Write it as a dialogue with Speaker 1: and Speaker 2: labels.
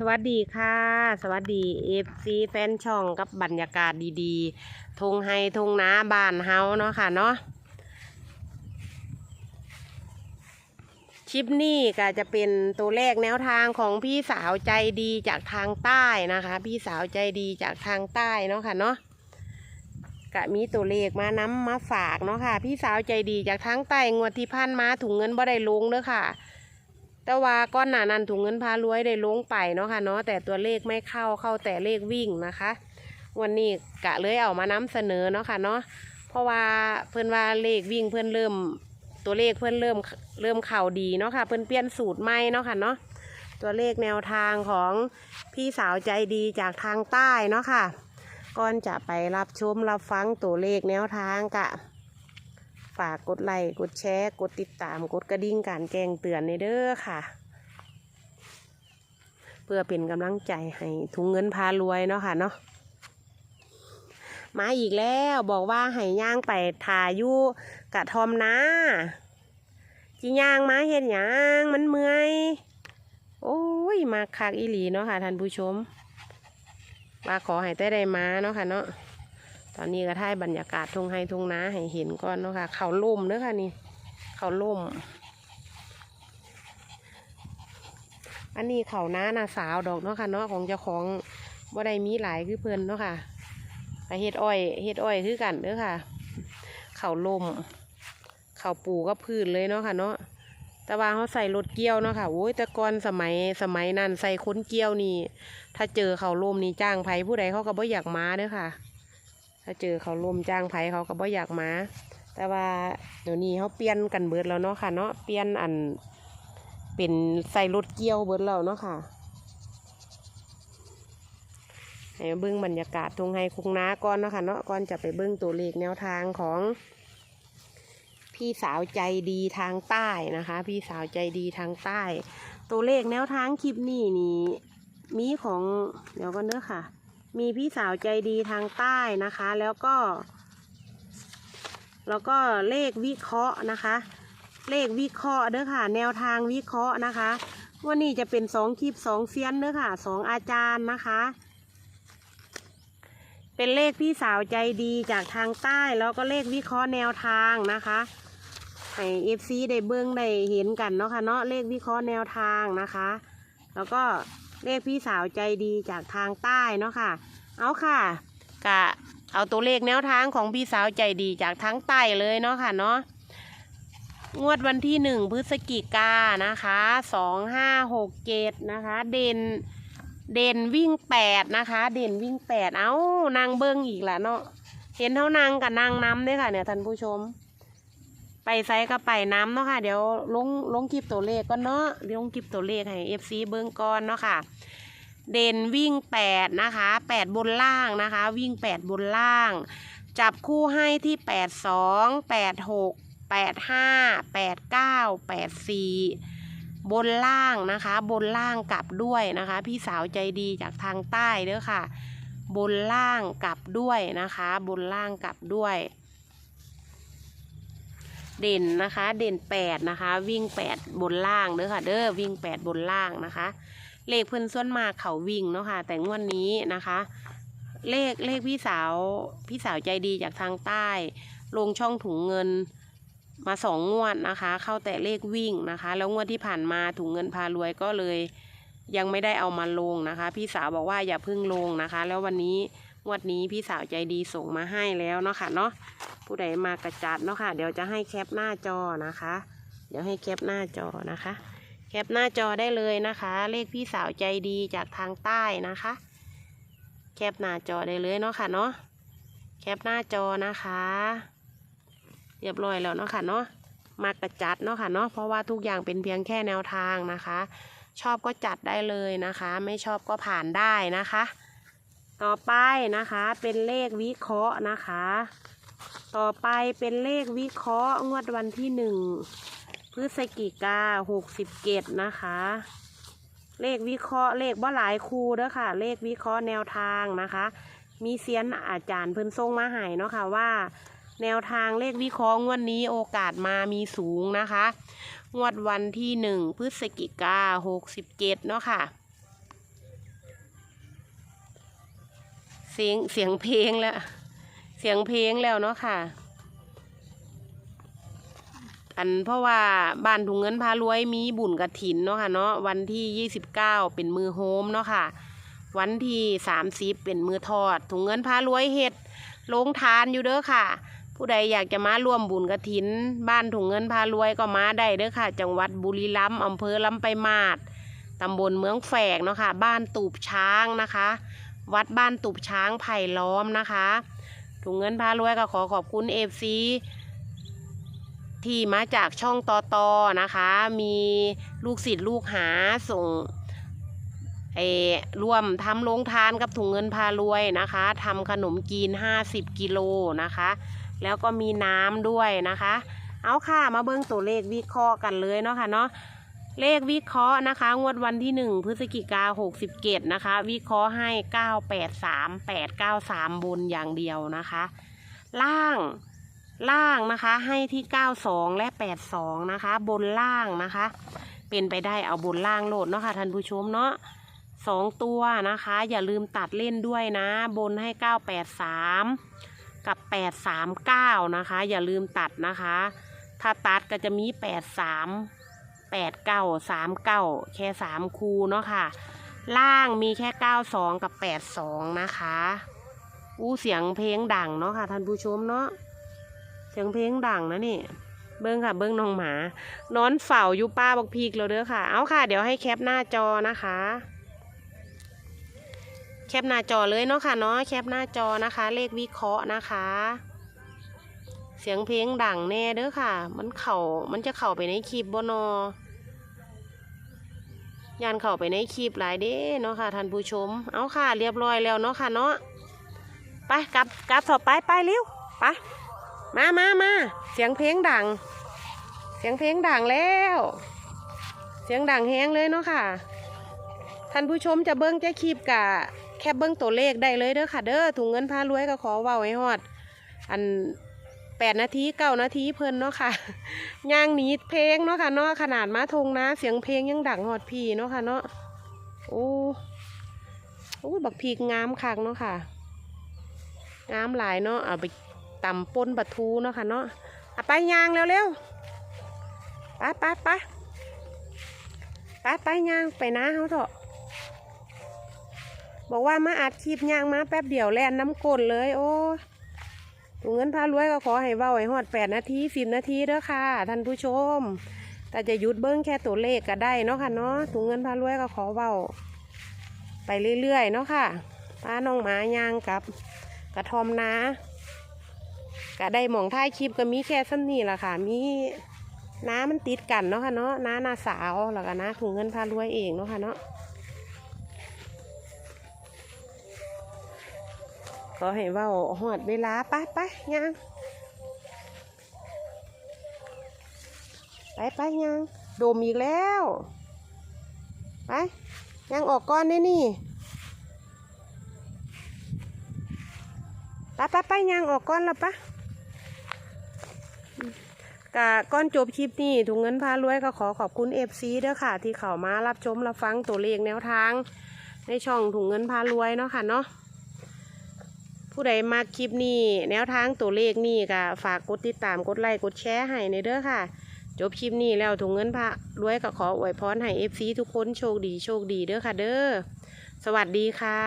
Speaker 1: สวัสดีค่ะ สวัสดีเอฟซีแฟนช่องกับบรรยากาศดีๆทงไฮทงนาบ้านเฮาเนาะค่ะเนาะคลิปนี้ก็จะเป็นตัวเลขแนวทางของพี่สาวใจดีจากทางใต้นะคะ พี่สาวใจดีจากทางใต้เนาะค่ะเนาะก็มีตัวเลขมานำมาฝากเนาะค่ะ พี่สาวใจดีจากทางใต้งวดที่พันมาถุงเงินบ่ได้ลงเด้อค่ะ แต่ว่าก้อนหนานันถุงเงินพารวยได้ลงไปเนาะค่ะเนาะแต่ตัวเลขไม่เข้าเข้าแต่เลขวิ่งนะคะ วันนี้กะเลยเอามานำเสนอเนาะค่ะเนาะเพราะว่าเพื่อนว่าเลขวิ่งเพื่อนเริ่มตัวเลขเพื่อนเริ่มเริ่มเข่าดีเนาะค่ะ เพื่อนเปลี่ยนสูตรใหม่เนาะค่ะเนาะตัวเลขแนวทางของพี่สาวใจดีจากทางใต้เนาะค่ะก่อนจะไปรับชมรับฟังตัวเลขแนวทางกะ ฝากกดไลค์กดแชร์กดติดตามกดกระดิ่งการแจ้งเตือนในเด้อค่ะ เพื่อเป็นกำลังใจให้ถุงเงินพารวยเนาะค่ะเนาะมาอีกแล้วบอกว่าให้ย่างไปทายุกะทอมนะจีย่างมาเห็นหยังมันเมื่อยโอ้ยมาคักอีหลีเนาะค่ะท่านผู้ชมว่าขอให้ได้ได้มาเนาะค่ะเนาะ ตอนนี้ก็ถ่ายบรรยากาศทุ่งไฮทุ่งนาให้เห็นก่อนเนาะค่ะเขาล่มเด้อค่ะนี่เขาล่ม อันนี้เขาน้านาสาวดอกเนาะค่ะเนาะของเจ้าของบ่ได้มีหลายคือเพิ่นเนาะค่ะเฮ็ดอ้อยเฮ็ดอ้อยคือกันเด้อค่ะ เขาล่ม เขาปูก็พืชเลยเนาะค่ะเนาะแต่ว่าเขาใส่รถเกี่ยวเนาะค่ะโอ้ยแต่ก่อนสมัยสมัยนั้นใส่ค้นเกี่ยวนี่ ถ้าเจอเขาล่มนี่จ้างไผผู้ใดเขาก็บ่อยากมาเด้อค่ะ ถ้าเจอเขาลมจ้างไผเขาก็บ่อยากมา แต่ว่าเดี๋ยวนี้เขาเปลี่ยนกันเบิดแล้วเนาะค่ะเนาะเปลี่ยนอันเป็นใส่รถเกี่ยวเบิดแล้วเนาะค่ะให้เบิ้งบรรยากาศทงไฮคุงน้าก่อนเนาะค่ะเนาะก่อนจะไปเบิ้งตัวเลขแนวทางของพี่สาวใจดีทางใต้นะคะ พี่สาวใจดีทางใต้ ตัวเลขแนวทางคลิปนี้นี่มีของเดี๋ยวก่อนเด้อค่ะ มีพี่สาวใจดีทางใต้นะคะ แล้วก็ แล้วก็เลขวิเคราะห์นะคะ เลขวิเคราะห์เด้อค่ะ แนวทางวิเคราะห์นะคะวันนี้จะเป็นสองคลิปสองเซียนเด้อค่ะสองอาจารย์นะคะ เป็นเลขพี่สาวใจดีจากทางใต้ แล้วก็เลขวิเคราะห์แนวทางนะคะให้เอฟซีได้เบิ้งได้เห็นกันเนาะค่ะเนาะเลขวิเคราะห์แนวทางนะคะ แล้วก็ เลขพี่สาวใจดีจากทางใต้เนาะค่ะ เอาค่ะกะเอาตัวเลขแนวทางของพี่สาวใจดีจากทางใต้เลยเนาะค่ะเนาะงวดวันที่หนึ่งพฤศจิกานะคะสองห้าหกเจ็ดนะคะ เด่นเด่นวิ่งแปดนะคะ เด่นวิ่งแปดเอานางเบิ้งอีกละเนาะเห็นเท่านางกับนางน้ำด้วยค่ะเนี่ยท่านผู้ชม ไปไซก็ไปน้ำเนาะค่ะ เดี๋ยวลงลงคลิปตัวเลขก่อนเนาะลงคลิปตัวเลขให้เอฟซีเบิ้งก่อนเนาะค่ะ เด่นวิ่งแปดนะคะแปดบนล่างนะคะ วิ่งแปดบนล่าง จับคู่ให้ที่แปดสองแปดหกแปดห้าแปดเก้าแปดสี่บนล่างนะคะ บนล่างกลับด้วยนะคะ พี่สาวใจดีจากทางใต้เด้อค่ะ บนล่างกลับด้วยนะคะ บนล่างกลับด้วย เด่นนะคะ เด่นแปดนะคะ วิ่งแปดบนล่างเด้อค่ะ เด้อวิ่งแปดบนล่างนะคะ เลขเพิ่นส่วนมากเขาวิ่งเนาะค่ะ แต่งวดนนี้นะคะ เลขเลขพี่สาวพี่สาวใจดีจากทางใต้ ลงช่องถุงเงินมาสองงวดนะคะ เข้าแต่เลขวิ่งนะคะ แล้วงวดที่ผ่านมาถุงเงินพารวยก็เลย ยังไม่ได้เอามาลงนะคะ พี่สาวบอกว่าอย่าเพิ่งลงนะคะ แล้ววันนี้ วดนี้พี่สาวใจดีส่งมาให้แล้วเนาะค่ะเนาะผู้ใดมากระจัดเนาะค่ะ เดี๋ยวจะให้แคปหน้าจอนะคะ เดี๋ยวให้แคปหน้าจอนะคะ แคปหน้าจอได้เลยนะคะ เลขพี่สาวใจดีจากทางใต้นะคะ แคปหน้าจอได้เลยเนาะค่ะเนาะแคปหน้าจอนะคะ เรียบร้อยแล้วเนาะค่ะเนาะมากระจัดเนาะค่ะเนาะเพราะว่าทุกอย่างเป็นเพียงแค่แนวทางนะคะ ชอบก็จัดได้เลยนะคะ ไม่ชอบก็ผ่านได้นะคะ ต่อไปนะคะเป็นเลขวิเคราะห์นะคะ ต่อไปเป็นเลขวิเคราะห์งวดวันที่หนึ่งพฤศจิกาหกสิบเกตนะคะ เลขวิเคราะห์เลขบ่หลายคูเด้อค่ะ เลขวิเคราะห์แนวทางนะคะ มีเซียนอาจารย์เพิ่นส่งมาให้เนาะค่ะว่า แนวทางเลขวิเคราะห์งวดนี้โอกาสมามีสูงนะคะ งวดวันที่หนึ่งพฤศจิกาหกสิบเกตเนาะค่ะ เสียงเสียงเพลงแล้ว เสียงเพลงแล้วเนาะค่ะ อันเพราะว่าบ้านถุงเงินพารวยมีบุญกระถินเนาะค่ะเนาะวันที่29เก้าเป็นมือโฮมเนาะค่ะ วันที่30เป็นมือทอด ถุงเงินพารวยเฮ็ดโรงทานอยู่เด้อค่ะ ผู้ใดอยากจะมาร่วมบุญกระถิน บ้านถุงเงินพารวยก็มาได้เด้อค่ะ จังหวัดบุรีรัมย์อำเภอลำไปมาศตำบลเมืองแฝกเนาะค่ะ บ้านตูบช้างนะคะ วัดบ้านตูบช้างไผ่ล้อมนะคะถุงเงินพารวยก็ขอขอบคุณเอฟซีที่มาจากช่องตอตอนะคะ มีลูกศิษย์ลูกหาส่งเออร่วมทำโรงทานกับถุงเงินพารวยนะคะทำขนมจีน 50 กิโลนะคะ แล้วก็มีน้ำด้วยนะคะ เอาค่ะมาเบิ้งตัวเลขวิเคราะห์กันเลยเนาะค่ะเนาะ เลขวิเคราะห์นะคะ งวดวันที่1พฤศจิกา67นะคะ วิเคราะห์ให้983 893บนอย่างเดียวนะคะ ล่างล่างนะคะให้ที่92และ82นะคะ บนล่างนะคะ เป็นไปได้เอาบนล่างโหลดเนาะค่ะท่านผู้ชมเนาะสองตัวนะคะ อย่าลืมตัดเล่นด้วยนะ บนให้983กับ839นะคะ อย่าลืมตัดนะคะ ถ้าตัดก็จะมี83 แปดเก้าสามเก้าแค่สามคูเนาะค่ะ ล่างมีแค่เก้าสองกับแปดสองนะคะอู้เสียงเพลงดังเนาะค่ะท่านผู้ชมเนาะเสียงเพลงดังนะนี่ เบิ้งค่ะ เบิ้งน้องหมานอนเฝ้าอยู่ป้าบักพีกแล้วเด้อค่ะ เอาค่ะ เดี๋ยวให้แคปหน้าจอนะคะ แคปหน้าจอเลยเนาะค่ะเนาะแคปหน้าจอนะคะ เลขวิเคราะห์นะคะ สียงเพลงดังแน่เด้อค่ะ มันเข่ามันจะเข่าไปในคลิปบนอยานเข่าไปในคลิปหลายเด้เนาะค่ะท่านผู้ชม เอาค่ะเรียบร้อยแล้วเนาะค่ะเนาะ ไปกลับกลับต่อไปไปเร็วไปมามามาเสียงเพลงดัง เสียงเพลงดังแล้ว เสียงดังแฮงเลยเนาะค่ะ ท่านผู้ชมจะเบิ้งจะคลิปกะแค่เบิ้งตัวเลขได้เลยเด้อค่ะ เด้อถุงเงินพารวยก็ขอว้าให้ฮอด อัน แปดนาทีเก้านาทีเพลินเนาะค่ะย่างหนีเพลงเนาะค่ะเนาะขนาดมาทงนะเสียงเพลงยังดังฮอดพีเนาะค่ะเนาะโอ้โอ้บักพีกงามคักเนาะค่ะงามหลายเนาะเอาไปตำป่นปลาทูเนาะค่ะเนาะเอาไปย่างเร็วๆไปไปไปไปไปย่างไปนะเขาเถอะบอกว่ามาอัดคลิปย่างมาแป๊บเดียวแล่นน้ำกลนเลยโอ้ ถุงเงินพารวยก็ขอให้เว้าให้ฮอดแปดนาทีสิบนาทีเด้อค่ะ ท่านผู้ชม แต่จะหยุดเบิ้งแค่ตัวเลขก็ได้เนาะค่ะเนาะถุงเงินพารวยก็ขอเว้า ไปเรื่อยๆเนาะค่ะป้าน้องหมายางกับกระทอมนาก็ได้หมองท้ายคลิปก็มีแค่สั้นนี่แหละค่ะ มีน้ามันติดกันเนาะค่ะเนาะน้านาสาวแล้วก็น้าถุงเงินพารวยเองเนาะค่ะเนาะ ก็เห็นว่าหอดเวลาไปไปย่างไปไปย่างโดมอีกแล้ว ไปย่างออกก้อนได้นี่ไปไปไปย่างออกก้อนละปะกะก้อนจบคลิปนี้ถุงเงินพารวยก็ขอขอบคุณเอฟซีด้วยค่ะ ที่เขามารับชมรับฟังตัวเลขแนวทาง ในช่องถุงเงินพารวยเนาะค่ะเนาะ ผู้ใดมาคลิปนี้ แนวทางตัวเลขนี่ก็ฝากกดติดตามกดไลค์กดแชร์ให้ในเด้อค่ะ จบคลิปนี้แล้วถุงเงินพระรวยก็ขออวยพรให้เอฟซีทุกคนโชคดีโชคดีเด้อค่ะเด้อสวัสดีค่ะ